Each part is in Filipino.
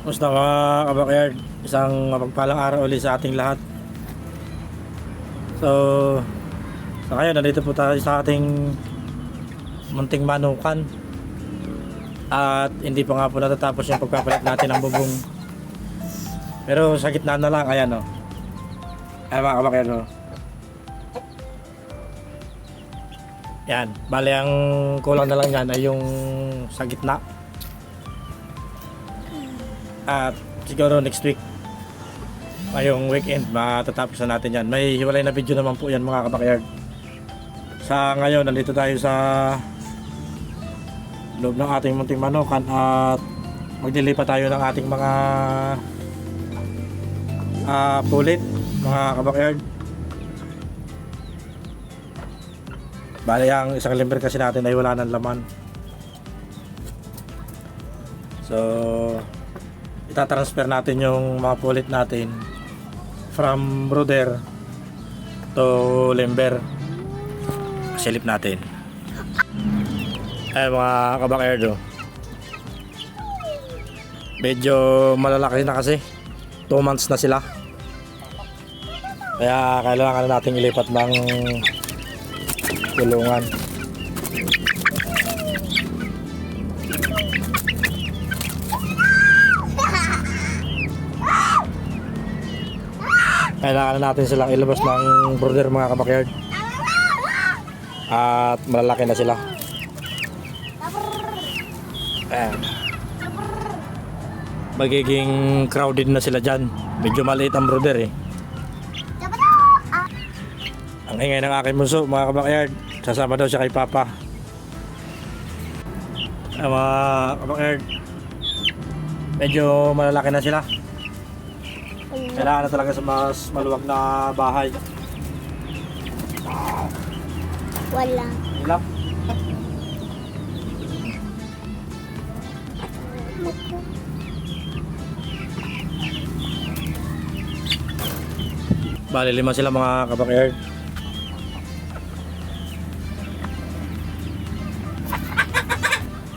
Musta mga kabakyard? Isang mapagpalang araw ulit sa ating lahat. So, sa ngayon, nandito po tayo sa ating munting manukan. At hindi pa nga po natatapos yung pagpapalit natin ng bubong. Pero sa gitna na lang, ayan o. Ayan mga kabakyard o. Yan, bali ang kulang na lang yan ay yung sa gitna. At siguro next week ngayong weekend matatapos na natin yan. May hiwalay na video naman po yan mga kabakyard. Sa ngayon, nandito tayo sa loob ng ating munting manukan at magdilipat tayo ng ating mga ah pulit mga kabakyard. Bali ang isang limber kasi natin ay wala ng laman. So, itatransfer natin yung mga pulit natin from brother to limber. Silip natin. Ay mga kabakerdo. Medyo malalaki na kasi. 2 months na sila. Kaya kailangan na natin ilipat ng kulungan. Kailangan na natin silang ilabas ng brother mga kabakyard. At malalaki na sila. Ayan. Magiging crowded na sila dyan. Medyo maliit ang brother eh. Ang ingay ng aking muso, mga kabakyard. Sasama daw siya kay Papa. Ay, mga kabakyard. Medyo malalaki na sila. Kailangan na talaga sa mas maluwag na bahay. Wala. Ilap. Bali lima sila mga kabakyard.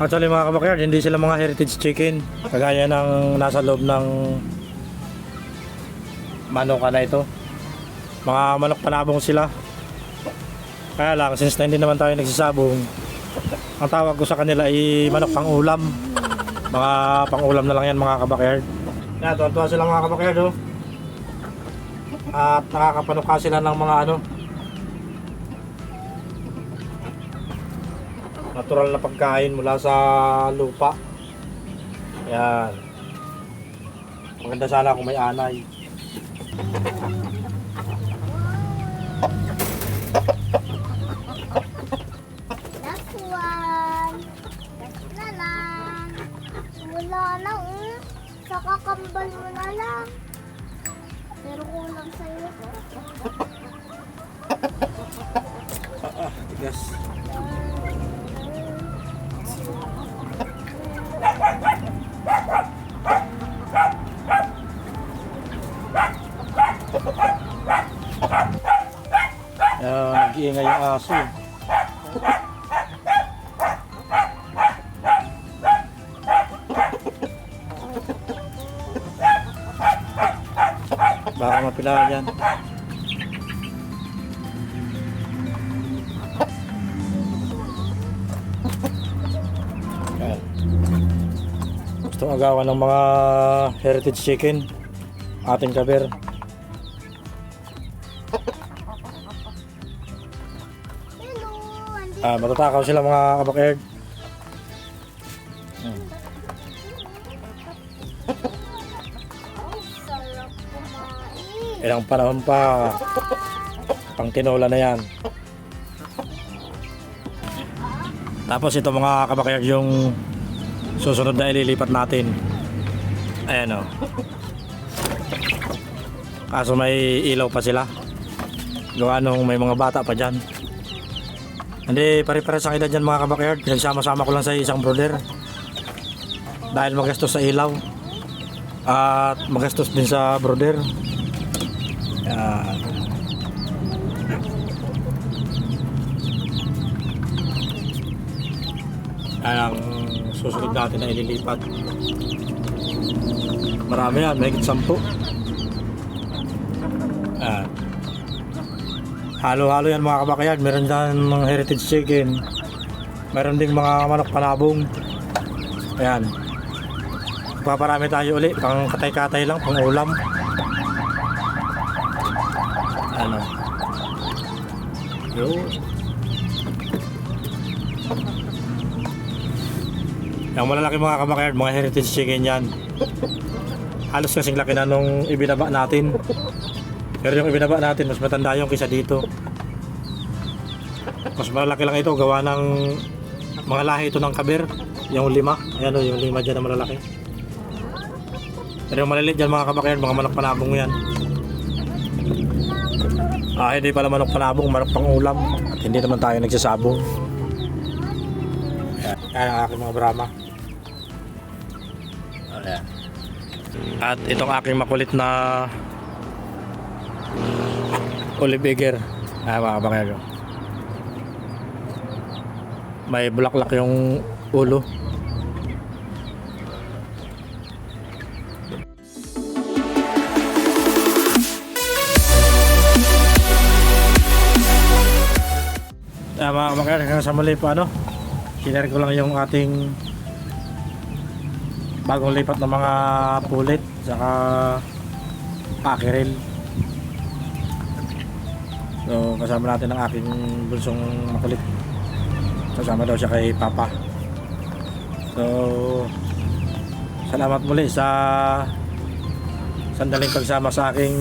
Actually mga kabakyard, hindi sila mga heritage chicken. Kagaya ng nasa loob ng manok na ito. Mga manok panabong sila. Kaya lang, since na hindi naman tayo nagsasabong, ang tawag ko sa kanila ay manok pang ulam. Mga pang ulam na lang yan mga kabakyard. Yan, tuwan-tuwa sila mga kabakyard oh. At nakakapanuka sila ng mga ano, natural na pagkain mula sa lupa. Yan. Maganda sana kung may anay. Last one. Last na lang. Wala na. Sa kakambal mo na lang. Pero kulang sa'yo. Ah, tigas. Nag-iingay yung aso. Baka mapila. Yan. Gusto agawan ng mga heritage chicken. Ating kaber. Ah, matatakaw sila mga sarap kumain. Ilang panahon pa. Pang tinola na yan. Tapos ito mga kabakyard yung susunod na ililipat natin. Ayan o. Kaso may ilaw pa sila. Gawa nung may mga bata pa dyan. Hindi pare-pares ang edad dyan mga kabakyard. Pinagsama-sama ko lang sa isang brother. Dahil magastos sa ilaw. At magastos din sa brother. Yan. Ayan ang susunod natin na ililipat. Marami yan, may sampu. Halo-halo yan mga kabakayad. Meron dyan mga heritage chicken. Meron ding mga manok panabong. Ayan. Paparami tayo uli. Pang katay-katay lang, pang ulam. Ano. Yo. Yung malalaki mga kabakayad, mga heritage chicken yan. Halos kasing laki na nung ibinaba natin. Pero yung ibinaba natin, mas matanda yung kisa dito. Mas malaki lang ito, gawa ng mga lahi ito ng kabir. Yung lima. Ayan o, yung lima dyan na malalaki. Pero yung maliliit dyan mga kabakyan, mga manok panabong yan. Ah, hindi pala manok panabong, manok pang ulam. At hindi naman tayo nagsasabong. Ayan, ayan ang aking mga brama. Ayan. At itong aking makulit na olive egger. Ah, mga kabakyan. May bulaklak yung ulo. Ah, mga hanggang sa muli po ano. Sinare ko lang yung ating bagong lipat ng mga pulit saka akiril. So kasama natin ang aking bunsong makulit. Kasama daw siya kay Papa. So salamat muli sa sandaling pagsama sa aking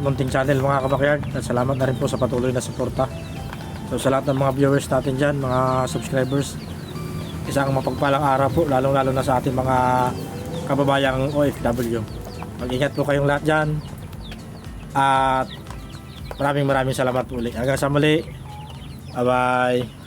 munting channel mga kabakyard at salamat na rin po sa patuloy na suporta. So sa lahat ng mga viewers natin dyan, mga subscribers, isang mapagpalang araw po, lalong lalo na sa ating mga kababayang OFW. Mag-ingat po kayong lahat dyan. At maraming maraming salamat po ulit. Hanggang sa muli. Bye-bye.